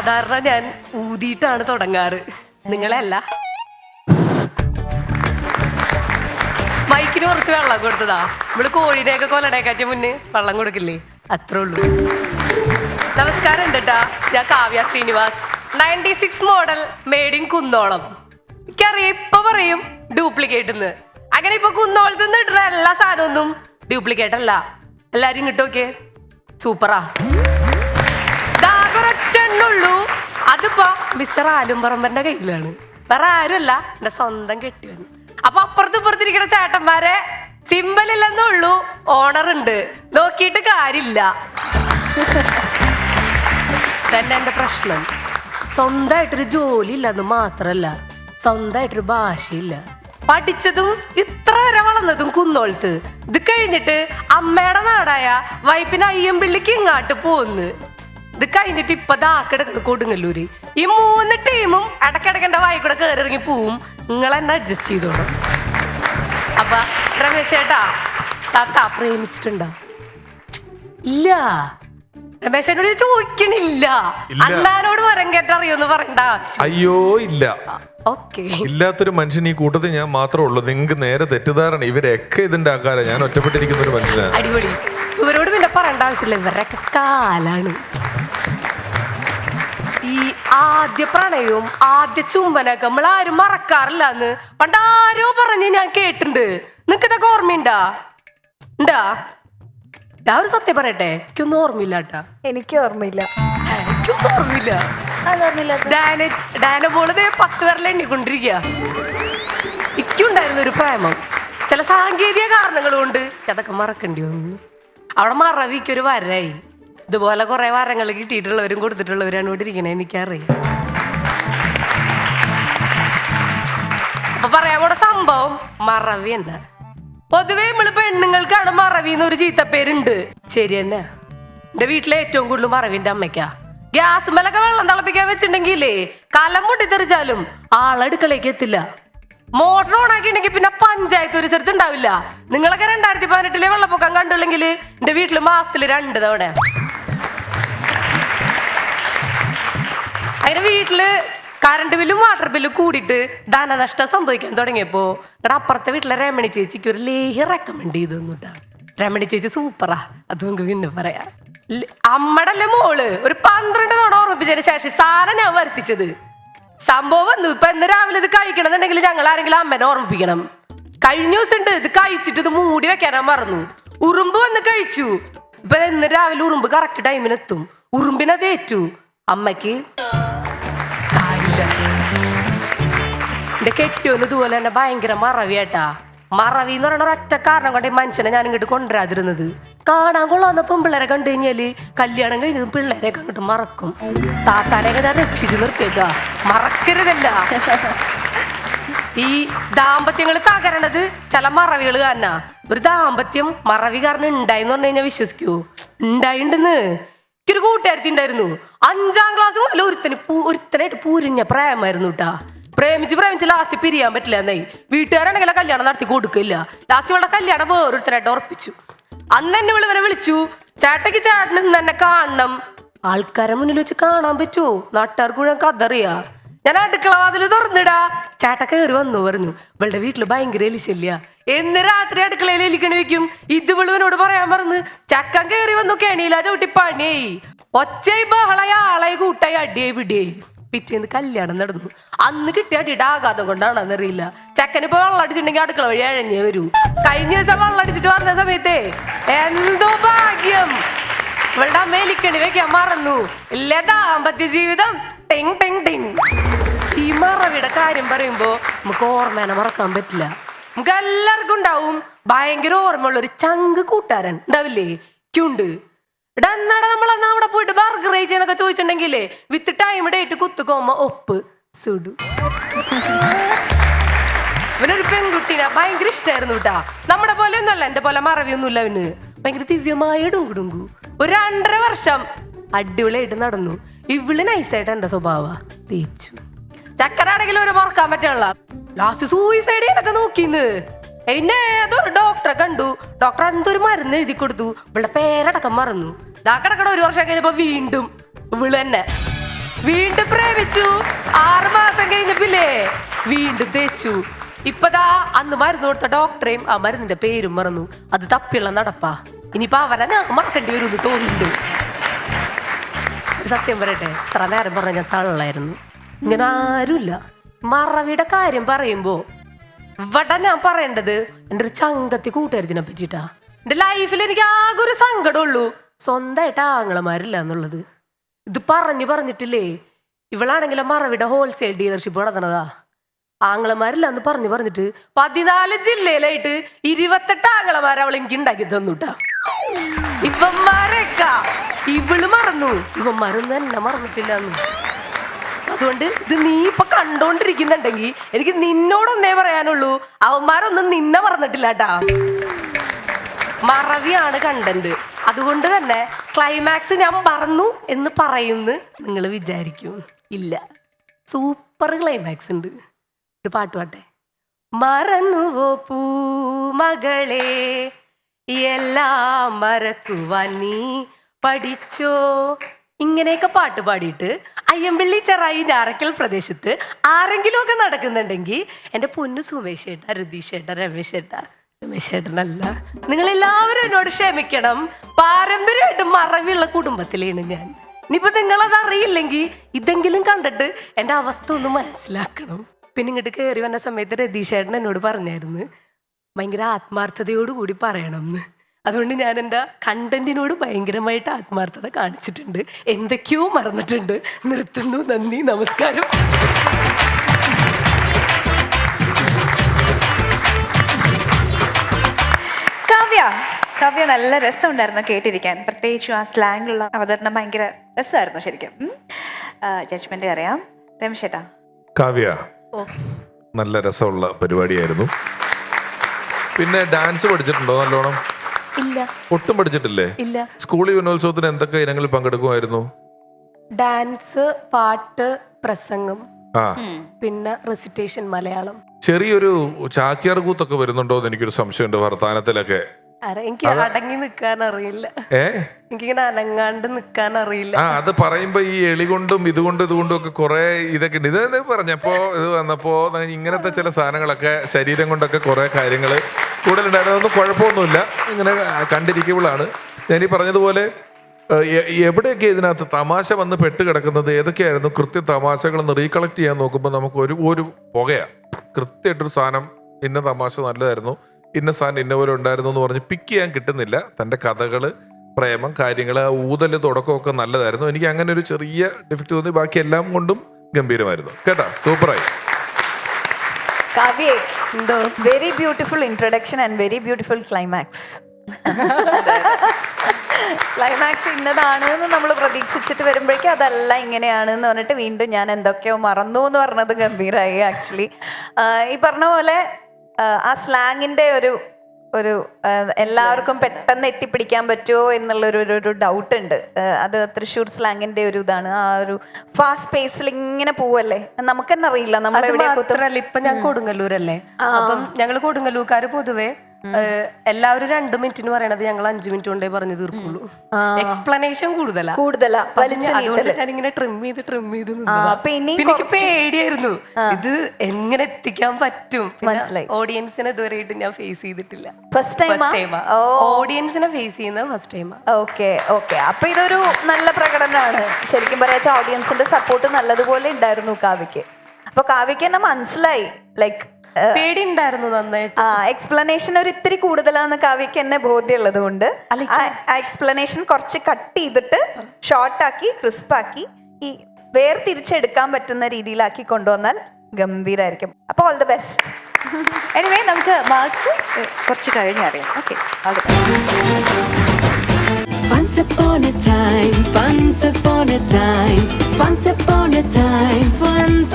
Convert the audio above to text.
സാധാരണ ഞാൻ ഊതിയിട്ടാണ് തുടങ്ങാറ്. നിങ്ങളല്ല മൈക്കിന് കുറച്ച് വെള്ളം കൊടുത്തതാ. നമ്മൾ കോഴിനെയൊക്കെ കൊല്ലടേക്കാറ്റ് മുന്നേ വെള്ളം കൊടുക്കില്ലേ? അത്രേ ഉള്ളൂ. നമസ്കാരം ഉണ്ട് ട്ടാ. ഞാൻ Kavya Srinivas. Ninety six model made in കുന്നോളം. എനിക്കറിയാം ഇപ്പൊ പറയും ഡ്യൂപ്ലിക്കേറ്റ് എന്ന് അങ്ങനെ ഇപ്പൊ കുന്നോളത്ത് നിന്ന് ഇടുന്ന എല്ലാ സാധനമൊന്നും ഡ്യൂപ്ലിക്കേറ്റ് അല്ല. എല്ലാരും കിട്ടും ഓക്കെ സൂപ്പറാ. മിസ്റ്റർ ആലുംപറമ്പന്റെ കയ്യിലാണ്. വേറെ ആരുമല്ല എന്റെ സ്വന്തം കെട്ടിയവൻ. അപ്പൊ അപ്പുറത്ത് ഇപ്പുറത്തിരിക്കുന്ന ചേട്ടന്മാരെ സിമ്പൽ ഇല്ലെന്നുള്ളൂ ഓണർ ഉണ്ട്. നോക്കിയിട്ട് കാര്യമില്ല. തന്നെ എന്റെ പ്രശ്നം. സ്വന്തമായിട്ടൊരു ജോലി ഇല്ലെന്ന് മാത്രല്ല സ്വന്തമായിട്ടൊരു ഭാഷയില്ല. പഠിച്ചതും ഇത്ര വരെ വളർന്നതും കുന്നോളത്ത്. ഇത് കഴിഞ്ഞിട്ട് അമ്മയുടെ നാടായ വൈപ്പിന് അയ്യമ്പിള്ളിക്ക് ഇങ്ങാട്ട് പോന്ന്. ഇത് കഴിഞ്ഞിട്ട് ഇപ്പൊ ദാക്കെടുക്കണം കൊടുങ്ങല്ലൂര്. ഈ മൂന്ന് ടീമും ഇടയ്ക്കിടയ്ക്ക് എന്റെ വായി കൂടെ കയറി ഇറങ്ങി പോവും. നിങ്ങൾ എന്നെ അഡ്ജസ്റ്റ് ചെയ്തോളൂ. അപ്പൊ രമേശ് ചേട്ടാ താത്ത പ്രേമിച്ചിട്ടുണ്ടോ? ഇല്ല. രമേശനോട് ചോദിക്കണില്ല. അണ്ണാനോട് വരം കേട്ടറിയോന്ന് പറയണ്ട അയ്യോ ഇല്ല. ഓക്കെ. ഇല്ലാത്തൊരു മനുഷ്യൻ ഈ കൂട്ടത്തിൽ ഞാൻ മാത്രമേ ഉള്ളൂ. നിങ്ങൾക്ക് നേരെ തെറ്റിദ്ധാരണ. ഇവരൊക്കെ ഇതിന്റെ ആക്കാരം ഞാൻ ഒറ്റപ്പെട്ടിരിക്കുന്ന ഒരു മനുഷ്യനാണ്. അടിപൊളി. ഇവരോട് പിന്നെ പറയേണ്ട ആവശ്യമില്ല. ഇവരൊക്കെ കാലാണ്. ഈ ആദ്യ പ്രണയവും ആദ്യ ചുംബനൊക്കെ നമ്മൾ ആരും മറക്കാറില്ല എന്ന് പണ്ട് ആരോ പറഞ്ഞ് ഞാൻ കേട്ടിട്ടുണ്ട്. നിനക്ക് ഇതൊക്കെ ഓർമ്മയുണ്ടാ? ഉണ്ടാ? ഞാൻ ഒരു സത്യം പറയട്ടെ എനിക്കൊന്നും ഓർമ്മയില്ല കേട്ടാ. എനിക്ക് ഓർമ്മയില്ല. എനിക്കൊന്നും ഓർമ്മയില്ല. ഡാന ഡാന പോളത് പത്ത് പേരിൽ എണ്ണിക്കൊണ്ടിരിക്കുക എനിക്കുണ്ടായിരുന്ന ഒരു പ്രേമം. ചില സാങ്കേതിക കാരണങ്ങൾ കൊണ്ട് അതൊക്കെ മറക്കേണ്ടി വന്നു. അവിടെ മറവിക്കൊരു വരായി ഇതുപോലെ കുറെ വാരങ്ങൾ കിട്ടിയിട്ടുള്ളവരും കൊടുത്തിട്ടുള്ളവരാണ് ഇവിടെ ഇരിക്കണേ എനിക്കറിയാം. അപ്പൊ പറയാൻ കൂടെ സംഭവം മറവി തന്നെ. പൊതുവെ നമ്മൾ പെണ്ണുങ്ങൾക്കാണ് മറവി എന്നൊരു ചീത്തപ്പേരുണ്ട്. ശരി തന്നെ. എന്റെ വീട്ടിലെ ഏറ്റവും കൂടുതൽ മറവിന്റെ അമ്മയ്ക്കാ. ഗ്യാസ് മേലൊക്കെ വെള്ളം തിളപ്പിക്കാൻ വെച്ചിട്ടുണ്ടെങ്കിലേ കലം പൊട്ടിത്തെറിച്ചാലും ആളടുക്കളേക്ക് എത്തില്ല. മോട്ടർ ഓൺ ആക്കിയിട്ടുണ്ടെങ്കിൽ പിന്നെ പഞ്ചായത്ത് ഒരു സ്ഥലത്ത് ഉണ്ടാവില്ല. നിങ്ങളൊക്കെ രണ്ടായിരത്തി പതിനെട്ടിലെ വെള്ളപ്പൊക്കം കണ്ടുള്ളെങ്കിൽ എന്റെ വീട്ടിൽ മാസത്തിൽ രണ്ട് തവണ അങ്ങനെ വീട്ടിൽ കറണ്ട് ബില്ലും വാട്ടർ ബില്ലും കൂടിയിട്ട് ധനനഷ്ടം സംഭവിക്കാൻ തുടങ്ങിയപ്പോ ഇവിടെ അപ്പുറത്തെ വീട്ടിലെ രമണി ചേച്ചിക്ക് ഒരു ലേഹ്യം റെക്കമെൻഡ് ചെയ്തു തന്നിട്ടാ രമണി ചേച്ചി സൂപ്പറാ അത് നമുക്ക് പിന്നെ പറയാം. ല- അമ്മടെ അല്ലേ മോൾ? ഒരു പന്ത്രണ്ട് തവണ ഓർമ്മിപ്പിച്ചതിന് ശേഷം സാധനം ഞാൻ വരുത്തിച്ചത്. സംഭവം വന്നു. ഇപ്പൊ ഇന്ന് രാവിലെ ഇത് കഴിക്കണമെന്നുണ്ടെങ്കിൽ ഞങ്ങൾ ആരെങ്കിലും അമ്മനെ ഓർമ്മിപ്പിക്കണം. കഴിഞ്ഞ ദിവസം ഉണ്ട് ഇത് കഴിച്ചിട്ട് ഇത് മൂടി വെക്കാനാ മറന്നു. ഉറുമ്പ് വന്ന് കഴിച്ചു. ഇപ്പൊ ഇന്ന് രാവിലെ ഉറുമ്പ് കറക്റ്റ് ടൈമിനെത്തും എത്തും. തേറ്റു അമ്മയ്ക്ക് അമ്മയ്ക്ക് എന്റെ കെട്ടിയോന് ഇതുപോലെ തന്നെ ഭയങ്കര മറവിയാട്ടാ മറവി എന്ന് പറയുന്ന ഒറ്റ കാരണം കൊണ്ട് ഈ മനുഷ്യനെ ഞാൻ ഇങ്ങോട്ട് കൊണ്ടുവരാതിരുന്നത്. കാണാൻ കൊള്ളാവുന്ന പെൺപിള്ളേരെ കണ്ടു കഴിഞ്ഞാൽ കല്യാണം കഴിഞ്ഞത് പിള്ളേരെയൊക്കെ കണ്ടിട്ട് മറക്കും. താത്താനെയൊക്കെ ഞാൻ രക്ഷിച്ചു നിർത്തിയേക്ക മറക്കരുതല്ല. ഈ ദാമ്പത്യങ്ങൾ തകരണത് ചില മറവികൾ കാരണ. ഒരു ദാമ്പത്യം മറവി കാരണം ഉണ്ടായിന്ന് പറഞ്ഞു കഴിഞ്ഞാൽ വിശ്വസിക്കൂ. ഉണ്ടായിണ്ടെന്ന്. എനിക്കൊരു കൂട്ടുകാരത്തി ഉണ്ടായിരുന്നു. അഞ്ചാം ക്ലാസ് മുതൽ ഒരുത്തന് ഒരുത്തനായിട്ട് പൂരിഞ്ഞ പ്രായമായിരുന്നു കേട്ടാ പ്രേമിച്ച് പ്രേമിച്ച് ലാസ്റ്റ് പിരിയാൻ പറ്റില്ല എന്നായി വീട്ടുകാരാണെങ്കിലും കല്യാണം നടത്തി കൊടുക്കില്ല. ലാസ്റ്റ് ഇവളുടെ കല്യാണം വേറൊരുത്തരായിട്ട് ഉറപ്പിച്ചു. അന്ന് എന്നെ ഇവൾ വിളിച്ചു. ചേട്ടയ്ക്ക് ചേട്ടന് എന്നെ കാണണം. ആൾക്കാരെ മുന്നിൽ വെച്ച് കാണാൻ പറ്റുമോ നാട്ടുകാർക്ക് മുഴുവൻ കതറിയാ ഞാൻ അടുക്കള വാതിൽ തുറന്നിടാ. ചേട്ട കയറി വന്നു പറഞ്ഞു. ഇവളുടെ വീട്ടിൽ ഭയങ്കര എലിശല്യ. എന്ന് രാത്രി അടുക്കളയിൽ എലിക്കണി വെക്കും. ഇത് വിളുവിനോട് പറയാൻ പറഞ്ഞു. ചക്കൻ കയറി വന്നു കെണിയില്ല ചവിട്ടി പണിയായി ഒച്ചയായി ബഹളായി ആളായി കൂട്ടായി അടിയായി പിടിയായി പിറ്റേന്ന് കല്യാണം നടന്നു. അന്ന് കിട്ടിയ അടിയുടെ ആഘാതം കൊണ്ടാണെന്ന് അറിയില്ല ചെക്കന് ഇപ്പൊ വെള്ളം അടിച്ചിട്ടുണ്ടെങ്കിൽ അടുക്കള വഴി അഴഞ്ഞേ വരൂ. കഴിഞ്ഞ ദിവസം വെള്ളം അടിച്ചിട്ട് വന്ന സമയത്തെ എന്തോ ഭാഗ്യം. ഇവളുടെ അമ്മ എലിക്കണി വെക്കാൻ മറന്നു. ദാമ്പത്യ ജീവിതം. ടിങ് ടിങ് ടിങ്. ഈ മറവിയുടെ കാര്യം പറയുമ്പോ നമുക്ക് ഓർമ്മേനെ മറക്കാൻ പറ്റില്ല. നമുക്ക് എല്ലാവർക്കും ഉണ്ടാവും. ഭയങ്കര ഓർമ്മയുള്ള ഒരു ചങ്ക് കൂട്ടുകാരൻ ഉണ്ടാവില്ലേ? ക്യുണ്ട്. എടാ എന്നാടാ നമ്മൾ എന്നാ അവിടെ പോയിട്ട് ബർഗർ കഴിച്ചെന്നൊക്കെ ചോദിച്ചിട്ടുണ്ടെങ്കിലേ വിത്ത് ടൈം ഡേറ്റ് കുത്തുക്കോമ ഒപ്പ് സുഡു. ഇവനൊരു പെൺകുട്ടീനെ ഭയങ്കര ഇഷ്ടമായിരുന്നു കേട്ടാ നമ്മുടെ പോലെ ഒന്നുമല്ല എന്റെ പോലെ മറവിയൊന്നുമില്ല അവന്. ഭയങ്കര ദിവ്യമായ ഡുങ്കുടുങ്കു ഒരു രണ്ടര വർഷം അടിപൊളിയായിട്ട് നടന്നു. ഇവൾ നൈസായിട്ട് എന്റെ സ്വഭാവ തേച്ചു. ചക്കരാണെങ്കിലും ഒരു മറക്കാൻ പറ്റാനുള്ള. ലാസ്റ്റ് സൂയിസൈഡ് ചെയ്യാനൊക്കെ നോക്കിന്ന് പിന്നെ ഏതൊരു ഡോക്ടറെ കണ്ടു. ഡോക്ടർ എന്തൊരു മരുന്ന് എഴുതി കൊടുത്തു. ഇവളുടെ പേരടക്കം മറന്നു. ദാ കിടക്കണ ഒരു വർഷം കഴിഞ്ഞപ്പോ വീണ്ടും ഇവൾ തന്നെ. വീണ്ടും പ്രേമിച്ചു. ആറ് മാസം കഴിഞ്ഞപ്പില്ലേ വീണ്ടും തേച്ചു. ഇപ്പതാ അന്ന് മരുന്ന് കൊടുത്ത ഡോക്ടറേയും ആ മരുന്നിന്റെ പേരും മറന്നു. അത് തപ്പിയുള്ള നടപ്പാ. ഇനിയിപ്പോ അവനെ ഞങ്ങൾക്ക് മറക്കേണ്ടി വരും എന്ന് തോന്നുന്നുണ്ട് സത്യം പറയട്ടെ ഇത്ര നേരം പറഞ്ഞ ഞാൻ തള്ളായിരുന്നു. ഇങ്ങനെ ആരുമില്ല. മറവിയുടെ കാര്യം പറയുമ്പോ ഇവിടെ ഞാൻ പറയേണ്ടത് എന്റെ ഒരു ചങ്കത്തി കൂട്ടുകാരത്തിനെ പറ്റിട്ടാ. എന്റെ ലൈഫിൽ എനിക്ക് ആകെ ഒരു സങ്കടമുള്ളൂ സ്വന്തമായിട്ട് ആങ്ങളമാരില്ല എന്നുള്ളത്. ഇത് പറഞ്ഞു പറഞ്ഞിട്ടില്ലേ? ഇവളാണെങ്കിലും മറവിയുടെ ഹോൾസെയിൽ ഡീലർഷിപ്പ് നടത്തണതാ ആങ്ങളമാരില്ല എന്ന് പറഞ്ഞു പറഞ്ഞിട്ട് പതിനാല് ജില്ലയിലായിട്ട് ഇരുപത്തെട്ട് ആങ്ങളമാർ അവൾ എനിക്ക് ഉണ്ടാക്കി തന്നുട്ടാ. ഇവന്മാരൊക്കെ ഇവൾ മറന്നു. ഇവന്മാരൊന്നും എന്നെ മറന്നിട്ടില്ല അതുകൊണ്ട് ഇത് നീ ഇപ്പൊ കണ്ടോണ്ടിരിക്കുന്നുണ്ടെങ്കിൽ എനിക്ക് നിന്നോടൊന്നേ പറയാനുള്ളൂ. അവന്മാരൊന്നും നിന്നെ മറന്നിട്ടില്ല കേട്ടാ മറവിയാണ് കണ്ടന്റ് അതുകൊണ്ട് തന്നെ ക്ലൈമാക്സ് ഞാൻ പറഞ്ഞു എന്ന് പറയുന്നു. നിങ്ങൾ വിചാരിക്കും ഇല്ല. സൂപ്പർ ക്ലൈമാക്സ് ഉണ്ട്. ഒരു പാട്ട് പാട്ടെ. മറന്നുവോ പൂമകളെ എല്ലാം മറക്കുവാൻ നീ പഠിച്ചോ? ഇങ്ങനെയൊക്കെ പാട്ട് പാടിയിട്ട് അയ്യമ്പള്ളി ചെറായി ഞാറക്കൽ പ്രദേശത്ത് ആരെങ്കിലുമൊക്കെ നടക്കുന്നുണ്ടെങ്കിൽ എന്റെ പൊന്നു സുമേഷ് ചേട്ടാ രതീഷ് ചേട്ടാ രമേശ് ഏട്ടാ രമേശ് ഏട്ടനല്ല നിങ്ങൾ എല്ലാവരും എന്നോട് ക്ഷമിക്കണം. പാരമ്പര്യമായിട്ട് മറവിയുള്ള കുടുംബത്തിലാണ് ഞാൻ. ഇനിയിപ്പോ നിങ്ങളത് അറിയില്ലെങ്കിൽ ഇതെങ്കിലും കണ്ടിട്ട് എന്റെ അവസ്ഥ ഒന്ന് മനസ്സിലാക്കണം. പിന്നെ ഇങ്ങോട്ട് കയറി വന്ന സമയത്ത് രതീഷേട്ടൻ എന്നോട് പറഞ്ഞായിരുന്നു ഭയങ്കര ആത്മാർത്ഥതയോട് കൂടി പറയണം എന്ന് അതുകൊണ്ട് ഞാൻ എന്റെ കണ്ടന്റിനോട് ഭയങ്കരമായിട്ട് ആത്മാർത്ഥത കാണിച്ചിട്ടുണ്ട്. എന്തൊക്കെയോ മറന്നിട്ടുണ്ട്. നിർത്തുന്നു. നന്ദി. നമസ്കാരം. കാവ്യ കാവ്യ നല്ല രസമുണ്ടായിരുന്നു കേട്ടിരിക്കാൻ. പ്രത്യേകിച്ചും ആ സ്ലാങ്ങിലുള്ള അവതരണം ഭയങ്കര രസമായിരുന്നു ശരിക്കും. ജഡ്ജ്മെന്റ് അറിയാം. രമേശേട്ടാ കാവ്യ ഓ. നല്ല രസമുള്ള പരിപാടിയായിരുന്നു. പിന്നെ ഡാൻസ് പഠിച്ചിട്ടുണ്ടോ നല്ലോണം? ഇല്ല. ഒട്ടും പഠിച്ചിട്ടില്ലേ? ഇല്ല. സ്കൂൾ യുവനോത്സവത്തിന് എന്തൊക്കെ ഇനങ്ങളിൽ പങ്കെടുക്കുമായിരുന്നു? ഡാൻസ് പാട്ട് പ്രസംഗം ആ. പിന്നെ റെസിറ്റേഷൻ മലയാളം. ചെറിയൊരു ചാക്യാർ കൂത്തൊക്കെ വരുന്നുണ്ടോ എന്ന് എനിക്കൊരു സംശയമുണ്ട് വർത്താനത്തിലൊക്കെ. എനിക്ക് അടങ്ങി നിൽക്കാൻ അറിയില്ല എനിക്കിങ്ങനെ അനങ്ങാണ്ട് നിൽക്കാൻ അറിയില്ല ആ അത് പറയുമ്പോ ഈ എളി കൊണ്ടും ഇതുകൊണ്ടും ഇതുകൊണ്ടും ഒക്കെ കുറെ ഇതൊക്കെ ഉണ്ട്. ഇത് പറഞ്ഞപ്പോ ഇത് വന്നപ്പോ ഇങ്ങനത്തെ ചില സാധനങ്ങളൊക്കെ ശരീരം കൊണ്ടൊക്കെ കുറെ കാര്യങ്ങൾ കൂടുതലുണ്ടായിരുന്നു. അതൊന്നും കുഴപ്പമൊന്നുമില്ല. ഇങ്ങനെ കണ്ടിരിക്കുമ്പോഴാണ്. ഞാൻ ഈ പറഞ്ഞതുപോലെ എവിടെയൊക്കെ ഇതിനകത്ത് തമാശ വന്ന് പെട്ട് കിടക്കുന്നത് ഏതൊക്കെയായിരുന്നു കൃത്യ തമാശകളൊന്ന് റീകളക്ട് ചെയ്യാൻ നോക്കുമ്പോൾ നമുക്ക് ഒരു ഒരു പുകയാണ് കൃത്യമായിട്ടൊരു സാധനം ഇന്ന തമാശ നല്ലതായിരുന്നു. ഇന്ന സാധനം ഇന്ന പോലെ ഉണ്ടായിരുന്നു എന്ന് പറഞ്ഞ് പിക്ക് ചെയ്യാൻ കിട്ടുന്നില്ല. തന്റെ കഥകൾ പ്രേമം കാര്യങ്ങൾ ആ ഊതൽ തുടക്കമൊക്കെ നല്ലതായിരുന്നു. എനിക്ക് അങ്ങനെ ഒരു ചെറിയ ഡിഫക്റ്റ് തോന്നി. ബാക്കി എല്ലാം കൊണ്ടും ഗംഭീരമായിരുന്നു. കേട്ടാ? സൂപ്പറായി. കാവ്യേ എന്തോ? Very beautiful introduction and very beautiful climax climax ഇന്നതാണ് എന്ന് നമ്മൾ പ്രതീക്ഷിച്ചിട്ട് വരുമ്പോഴേക്കും അതല്ല ഇങ്ങനെയാണ് എന്ന് പറഞ്ഞിട്ട് വീണ്ടും ഞാൻ എന്തൊക്കെയോ മറന്നു എന്ന് പറഞ്ഞത് ഗംഭീരമായി ആക്ച്വലി ഈ പറഞ്ഞ പോലെ ആ, സ്ലാങ്ങിന്റെ ഒരു ഒരു എല്ലാവർക്കും പെട്ടെന്ന് എത്തിപ്പിടിക്കാൻ പറ്റുമോ എന്നുള്ളൊരു ഒരു ഒരു ഡൗട്ട് ഉണ്ട്. അത് തൃശ്ശൂർ സ്ലാങ്ങിന്റെ ഒരു ഇതാണ്. ആ ഒരു ഫാസ്റ്റ് പേസിൽ ഇങ്ങനെ പോവല്ലേ? നമുക്ക് തന്നെ അറിയില്ല നമ്മൾ ഇപ്പൊ ഞാൻ കൊടുങ്ങല്ലൂരല്ലേ? അപ്പം ഞങ്ങൾ കൊടുങ്ങല്ലൂർക്കാര് പൊതുവേ എല്ലാവരും രണ്ടു മിനിറ്റ് എന്ന് പറയണത് ഞങ്ങൾ അഞ്ചു മിനിറ്റ് കൊണ്ടേ പറഞ്ഞു തീർക്കുള്ളൂ. എക്സ്പ്ലനേഷൻ കൂടുതലാ. കൂടുതലാ. അതുകൊണ്ട് ഞാനിങ്ങനെ ട്രിം ചെയ്ത് ട്രിം ചെയ്ത് പിന്നെ എനിക്ക് പേടിയായിരുന്നു. ഇത് എങ്ങനെ എത്തിക്കാൻ പറ്റും? മനസ്സിലായി. ഓഡിയൻസിനെ ഇതുവരെയായിട്ട് ഞാൻ ഫേസ് ചെയ്തിട്ടില്ല. ഫസ്റ്റ് ടൈം ഓഡിയൻസിനെ ഫേസ് ചെയ്യുന്നത് ഫസ്റ്റ് ടൈം ഓക്കെ ഓക്കെ. അപ്പൊ ഇതൊരു നല്ല പ്രകടനമാണ്. ശരിക്കും പറയാ ഓഡിയൻസിന്റെ സപ്പോർട്ട് നല്ലതുപോലെ ഉണ്ടായിരുന്നു കാവ്യക്ക് അപ്പൊ കാവ്യക്ക് തന്നെ മനസ്സിലായി. ലൈക്ക് പേടി നന്നായിട്ട്. ആ എക്സ്പ്ലനേഷൻ ഒരു ഇത്തിരി കൂടുതലാന്ന് കാവ്യക്ക് എന്നെ ബോധ്യമുള്ളത് കൊണ്ട് ആ എക്സ്പ്ലനേഷൻ കുറച്ച് കട്ട് ചെയ്തിട്ട് ഷോർട്ടാക്കി ക്രിസ്പാക്കി ഈ വേർതിരിച്ചെടുക്കാൻ പറ്റുന്ന രീതിയിലാക്കി കൊണ്ടുവന്നാൽ ഗംഭീരായിരിക്കും. അപ്പോൾ ഓൾ ദ ബെസ്റ്റ് എനിവേ നമുക്ക് മാർക്സ് കുറച്ച് കഴിഞ്ഞ് അറിയാം. Okay all the best Once upon a time, once upon a time, once upon a time, once